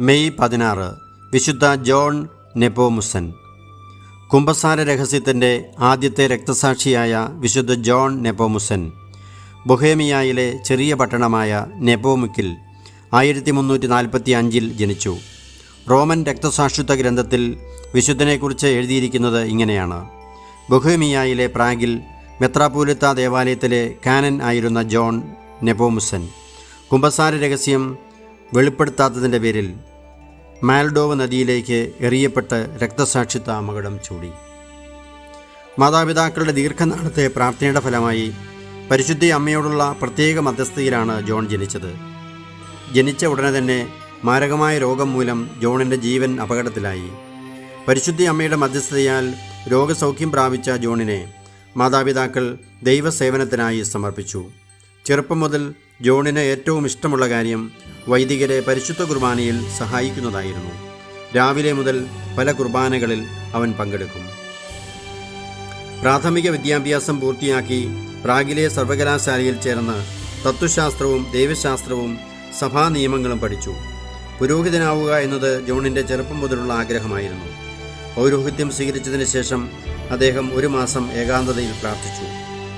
May പതിനാറ് വിശുദ്ധ John നെപ്പോമുസൻ. കുംഭസാര രഹസ്യത്തിന്റെ ആദ്യത്തെ രക്തസാക്ഷിയായ വിശുദ്ധ ജോൺ നെപ്പോമുസൻ ബൊഹേമിയായിലെ ചെറിയ പട്ടണമായ നെപ്പോമുക്കിൽ ആയിരത്തി മുന്നൂറ്റി നാൽപ്പത്തി അഞ്ചിൽ ജനിച്ചു. റോമൻ രക്തസാക്ഷിത്വ ഗ്രന്ഥത്തിൽ വിശുദ്ധനെക്കുറിച്ച് എഴുതിയിരിക്കുന്നത് ഇങ്ങനെയാണ്. ബൊഹേമിയായിലെ പ്രാഗിൽ മെത്രാപൂലിത്ത ദേവാലയത്തിലെ കാനൻ ആയിരുന്ന ജോൺ നെപ്പോമുസൻ. കുംഭസാര രഹസ്യം വെളിപ്പെടുത്താത്തതിന്റെ പേരിൽ മാൽഡോവ് നദിയിലേക്ക് എറിയപ്പെട്ട് രക്തസാക്ഷിത്വ അപകടം ചൂടി. മാതാപിതാക്കളുടെ ദീർഘനാളത്തെ പ്രാർത്ഥനയുടെ ഫലമായി പരിശുദ്ധി അമ്മയോടുള്ള പ്രത്യേക മധ്യസ്ഥയിലാണ് ജോൺ ജനിച്ചത്. ജനിച്ച ഉടനെ തന്നെ മാരകമായ രോഗം മൂലം ജോണിന്റെ ജീവൻ അപകടത്തിലായി. പരിശുദ്ധി അമ്മയുടെ മധ്യസ്ഥതയാൽ രോഗസൗഖ്യം പ്രാപിച്ച ജോണിനെ മാതാപിതാക്കൾ ദൈവസേവനത്തിനായി സമർപ്പിച്ചു. ചെറുപ്പം മുതൽ ജോണിന് ഏറ്റവും ഇഷ്ടമുള്ള കാര്യം വൈദികരെ പരിശുദ്ധ കുർബാനയിൽ സഹായിക്കുന്നതായിരുന്നു. രാവിലെ മുതൽ പല കുർബാനകളിൽ അവൻ പങ്കെടുക്കും. പ്രാഥമിക വിദ്യാഭ്യാസം പൂർത്തിയാക്കി പ്രാഗിലെ സർവകലാശാലയിൽ ചേർന്ന് തത്വശാസ്ത്രവും ദൈവശാസ്ത്രവും സഭാ നിയമങ്ങളും പഠിച്ചു. പുരോഹിതനാവുക എന്നത് ജോണിന്റെ ചെറുപ്പം മുതലുള്ള ആഗ്രഹമായിരുന്നു. പൗരോഹിത്യം സ്വീകരിച്ചതിന് ശേഷം അദ്ദേഹം ഒരു മാസം ഏകാന്തതയിൽ പ്രാർത്ഥിച്ചു.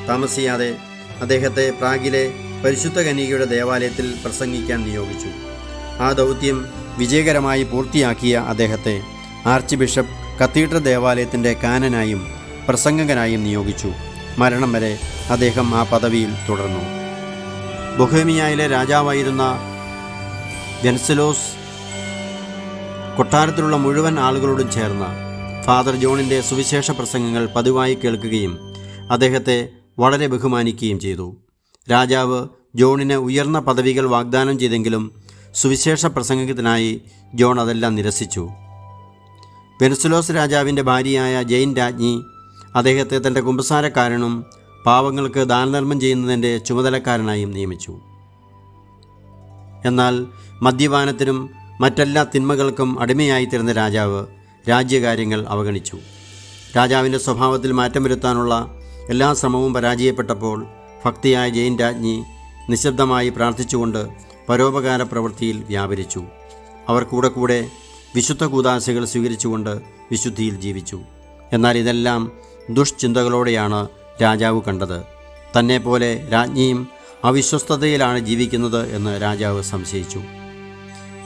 താമസിയാതെ അദ്ദേഹത്തെ പ്രാഗിലെ പരിശുദ്ധ കനികയുടെ ദേവാലയത്തിൽ പ്രസംഗിക്കാൻ നിയോഗിച്ചു. ആ ദൗത്യം വിജയകരമായി പൂർത്തിയാക്കിയ അദ്ദേഹത്തെ ആർച്ച് ബിഷപ്പ് കത്തീഡ്രൽ ദേവാലയത്തിന്റെ കാനനായും പ്രസംഗകനായും നിയോഗിച്ചു. മരണം വരെ അദ്ദേഹം ആ പദവിയിൽ തുടർന്നു. ബൊഹേമിയയിലെ രാജാവായിരുന്ന വെൻസലോസ് കൊട്ടാരത്തിലുള്ള മുഴുവൻ ആളുകളോടും ചേർന്ന് ഫാദർ ജോണിന്റെ സുവിശേഷ പ്രസംഗങ്ങൾ പതിവായി കേൾക്കുകയും അദ്ദേഹത്തെ വളരെ ബഹുമാനിക്കുകയും ചെയ്തു. രാജാവ് ജോണിന് ഉയർന്ന പദവികൾ വാഗ്ദാനം ചെയ്തെങ്കിലും സുവിശേഷ പ്രസംഗത്തിനായി ജോൺ അതെല്ലാം നിരസിച്ചു. വെനസുലോസ് രാജാവിന്റെ ഭാര്യയായ ജെയിൻ രാജ്ഞി അദ്ദേഹത്തെ തന്റെ കുമ്പസാരക്കാരനും പാവങ്ങൾക്ക് ദാനധർമ്മം ചെയ്യുന്നതിന്റെ ചുമതലക്കാരനായും നിയമിച്ചു. എന്നാൽ മദ്യപാനത്തിനും മറ്റെല്ലാ തിന്മകൾക്കും അടിമയായിത്തീർന്ന രാജാവ് രാജ്യകാര്യങ്ങൾ അവഗണിച്ചു. രാജാവിന്റെ സ്വഭാവത്തിൽ മാറ്റം വരുത്താനുള്ള എല്ലാ ശ്രമവും പരാജയപ്പെട്ടപ്പോൾ ഭക്തിയായ ജെയിൻ രാജ്ഞി നിശബ്ദമായി പ്രാർത്ഥിച്ചുകൊണ്ട് പരോപകാര പ്രവൃത്തിയിൽ വ്യാപരിച്ചു. അവർ കൂടെ കൂടെ വിശുദ്ധ കൂതാശകൾ സ്വീകരിച്ചുകൊണ്ട് വിശുദ്ധിയിൽ ജീവിച്ചു. എന്നാൽ ഇതെല്ലാം ദുഷ്ചിന്തകളോടെയാണ് രാജാവ് കണ്ടത്. തന്നെ പോലെ രാജ്ഞിയും അവിശ്വസ്തതയിലാണ് ജീവിക്കുന്നത് എന്ന് രാജാവ് സംശയിച്ചു.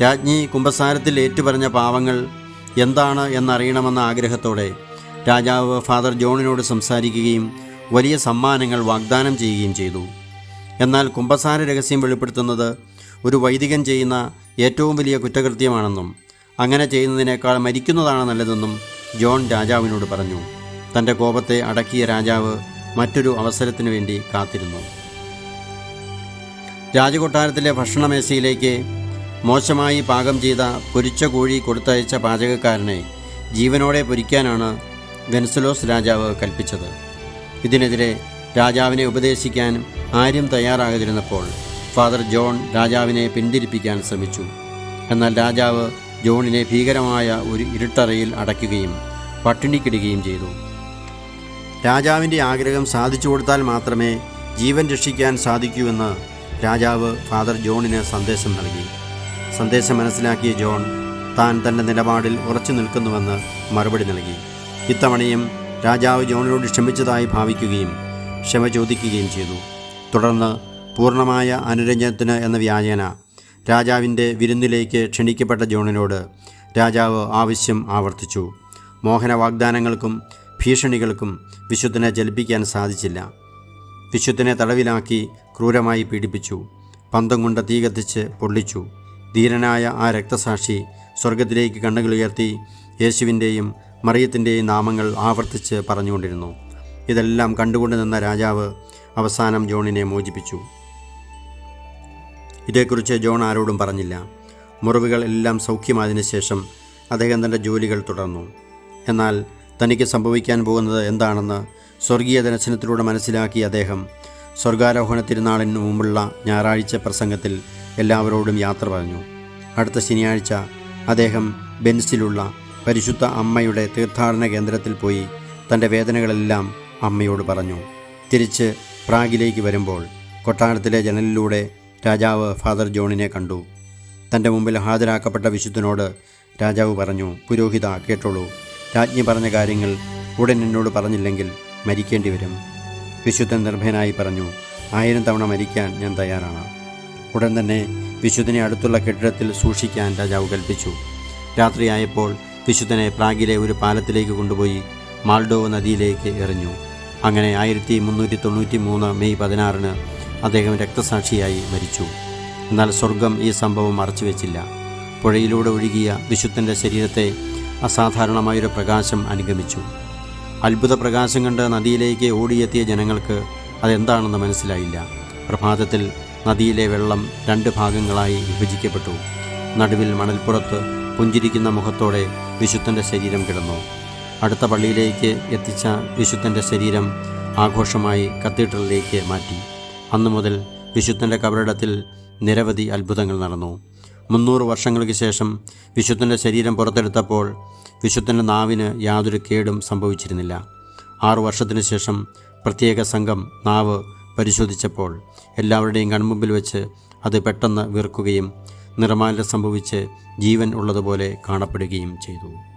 രാജ്ഞി കുംഭസാരത്തിൽ ഏറ്റുപറഞ്ഞ പാവങ്ങൾ എന്താണ് എന്നറിയണമെന്ന ആഗ്രഹത്തോടെ രാജാവ് ഫാദർ ജോണിനോട് സംസാരിക്കുകയും വലിയ സമ്മാനങ്ങൾ വാഗ്ദാനം ചെയ്യുകയും ചെയ്തു. എന്നാൽ കുംഭസാര രഹസ്യം വെളിപ്പെടുത്തുന്നത് ഒരു വൈദികൻ ചെയ്യുന്ന ഏറ്റവും വലിയ കുറ്റകൃത്യമാണെന്നും അങ്ങനെ ചെയ്യുന്നതിനേക്കാൾ മരിക്കുന്നതാണ് നല്ലതെന്നും ജോൺ രാജാവിനോട് പറഞ്ഞു. തന്റെ കോപത്തെ അടക്കിയ രാജാവ് മറ്റൊരു അവസരത്തിനു വേണ്ടി കാത്തിരുന്നു. രാജകൊട്ടാരത്തിലെ ഭക്ഷണമേശയിലേക്ക് മോശമായി പാകം ചെയ്ത പൊരിച്ച കോഴി കൊടുത്തയച്ച പാചകക്കാരനെ ജീവനോടെ പൊരിക്കാനാണ് വെൻസലോസ് രാജാവ് കൽപ്പിച്ചത്. ഇതിനെതിരെ രാജാവിനെ ഉപദേശിക്കാനും ആരും തയ്യാറാകാതിരുന്നപ്പോൾ ഫാദർ ജോൺ രാജാവിനെ പിന്തിരിപ്പിക്കാൻ ശ്രമിച്ചു. എന്നാൽ രാജാവ് ജോണിനെ ഭീകരമായ ഒരു ഇരുട്ടറയിൽ അടയ്ക്കുകയും പട്ടിണിക്കിടുകയും ചെയ്തു. രാജാവിന്റെ ആഗ്രഹം സാധിച്ചു കൊടുത്താൽ മാത്രമേ ജീവൻ രക്ഷിക്കാൻ സാധിക്കൂവെന്ന് രാജാവ് ഫാദർ ജോണിന് സന്ദേശം നൽകി. സന്ദേശം മനസ്സിലാക്കിയ ജോൺ താൻ തന്റെ നിലപാടിൽ ഉറച്ചു നിൽക്കുന്നുവെന്ന് മറുപടി നൽകി. ഇത്തവണയും രാജാവ് ജോണിനോട് ക്ഷമിച്ചതായി ഭാവിക്കുകയും ക്ഷമ ചോദിക്കുകയും ചെയ്തു. തുടർന്ന് പൂർണമായ അനുരഞ്ജനത്തിന് എന്ന വ്യാജേന രാജാവിന്റെ വിരുന്നിലേക്ക് ക്ഷണിക്കപ്പെട്ട ജോണിനോട് രാജാവ് ആവശ്യം ആവർത്തിച്ചു. മോഹന വാഗ്ദാനങ്ങൾക്കും ഭീഷണികൾക്കും വിശുദ്ധനെ ജലിപ്പിക്കാൻ സാധിച്ചില്ല. വിശുദ്ധനെ തടവിലാക്കി ക്രൂരമായി പീഡിപ്പിച്ചു. പന്തം കൊണ്ട് തീ കത്തിച്ച് പൊള്ളിച്ചു. ധീരനായ ആ രക്തസാക്ഷി സ്വർഗത്തിലേക്ക് കണ്ണുകളുയർത്തി യേശുവിന്റെയും മറിയത്തിന്റെയും നാമങ്ങൾ ആവർത്തിച്ച് പറഞ്ഞുകൊണ്ടിരുന്നു. ഇതെല്ലാം കണ്ടുകൊണ്ട് നിന്ന രാജാവ് അവസാനം ജോണിനെ മോചിപ്പിച്ചു. ഇതേക്കുറിച്ച് ജോൺ ആരോടും പറഞ്ഞില്ല. മുറിവുകൾ എല്ലാം സൗഖ്യമായതിനു ശേഷം അദ്ദേഹം തന്റെ ജോലികൾ തുടർന്നു. എന്നാൽ തനിക്ക് സംഭവിക്കാൻ പോകുന്നത് എന്താണെന്ന് സ്വർഗീയ ദർശനത്തിലൂടെ മനസ്സിലാക്കിയ അദ്ദേഹം സ്വർഗാരോഹണ തിരുനാളിന് മുമ്പുള്ള ഞായറാഴ്ച പ്രസംഗത്തിൽ എല്ലാവരോടും യാത്ര പറഞ്ഞു. അടുത്ത ശനിയാഴ്ച അദ്ദേഹം ബെൻസിലുള്ള പരിശുദ്ധ അമ്മയുടെ തീർത്ഥാടന കേന്ദ്രത്തിൽ പോയി തന്റെ വേദനകളെല്ലാം അമ്മയോട് പറഞ്ഞു. തിരിച്ച് പ്രാഗിലേക്ക് വരുമ്പോൾ കൊട്ടാരത്തിലെ ജനലിലൂടെ രാജാവ് ഫാദർ ജോണിനെ കണ്ടു. തന്റെ മുമ്പിൽ ഹാജരാക്കപ്പെട്ട വിശുദ്ധനോട് രാജാവ് പറഞ്ഞു പുരോഹിത കേട്ടോളൂ. രാജ്ഞി പറഞ്ഞ കാര്യങ്ങൾ ഉടൻ എന്നോട് പറഞ്ഞില്ലെങ്കിൽ മരിക്കേണ്ടി വരും. വിശുദ്ധൻ നിർഭയനായി പറഞ്ഞു ആയിരം തവണ മരിക്കാൻ ഞാൻ തയ്യാറാണ്. ഉടൻ തന്നെ വിശുദ്ധനെ അടുത്തുള്ള കെട്ടിടത്തിൽ സൂക്ഷിക്കാൻ രാജാവ് കൽപ്പിച്ചു. രാത്രിയായപ്പോൾ വിശുദ്ധനെ പ്രാഗിലെ ഒരു പാലത്തിലേക്ക് കൊണ്ടുപോയി മാൾഡോവ് നദിയിലേക്ക് എറിഞ്ഞു. അങ്ങനെ ആയിരത്തി മുന്നൂറ്റി തൊണ്ണൂറ്റി മൂന്ന് മെയ് പതിനാറിന് അദ്ദേഹം രക്തസാക്ഷിയായി മരിച്ചു. എന്നാൽ സ്വർഗം ഈ സംഭവം മറച്ചുവെച്ചില്ല. പുഴയിലൂടെ ഒഴുകിയ വിശുദ്ധന്റെ ശരീരത്തെ അസാധാരണമായൊരു പ്രകാശം അനുഗമിച്ചു. അത്ഭുത പ്രകാശം കണ്ട് നദിയിലേക്ക് ഓടിയെത്തിയ ജനങ്ങൾക്ക് അതെന്താണെന്ന് മനസ്സിലായില്ല. പ്രഭാതത്തിൽ നദിയിലെ വെള്ളം രണ്ട് ഭാഗങ്ങളായി വിഭജിക്കപ്പെട്ടു. നടുവിൽ മണൽപ്പുറത്ത് പുഞ്ചിരിക്കുന്ന മുഖത്തോടെ വിശുദ്ധന്റെ ശരീരം കിടന്നു. അടുത്ത പള്ളിയിലേക്ക് എത്തിച്ച വിശുദ്ധന്റെ ശരീരം ആഘോഷമായി കത്തീഡ്രലിലേക്ക് മാറ്റി. അന്നു മുതൽ വിശുദ്ധന്റെ കബറിടത്തിൽ നിരവധി അത്ഭുതങ്ങൾ നടന്നു. മുന്നൂറ് വർഷങ്ങൾക്ക് ശേഷം വിശുദ്ധന്റെ ശരീരം പുറത്തെടുത്തപ്പോൾ വിശുദ്ധന്റെ നാവിന് യാതൊരു കേടും സംഭവിച്ചിരുന്നില്ല. ആറു വർഷത്തിനു ശേഷം പ്രത്യേക സംഘം നാവ് പരിശോധിച്ചപ്പോൾ എല്ലാവരുടെയും കൺമുമ്പിൽ വെച്ച് അത് പെട്ടെന്ന് വീർക്കുകയും നിറമാലിന്യം സംഭവിച്ച് ജീവൻ ഉള്ളതുപോലെ കാണപ്പെടുകയും ചെയ്തു.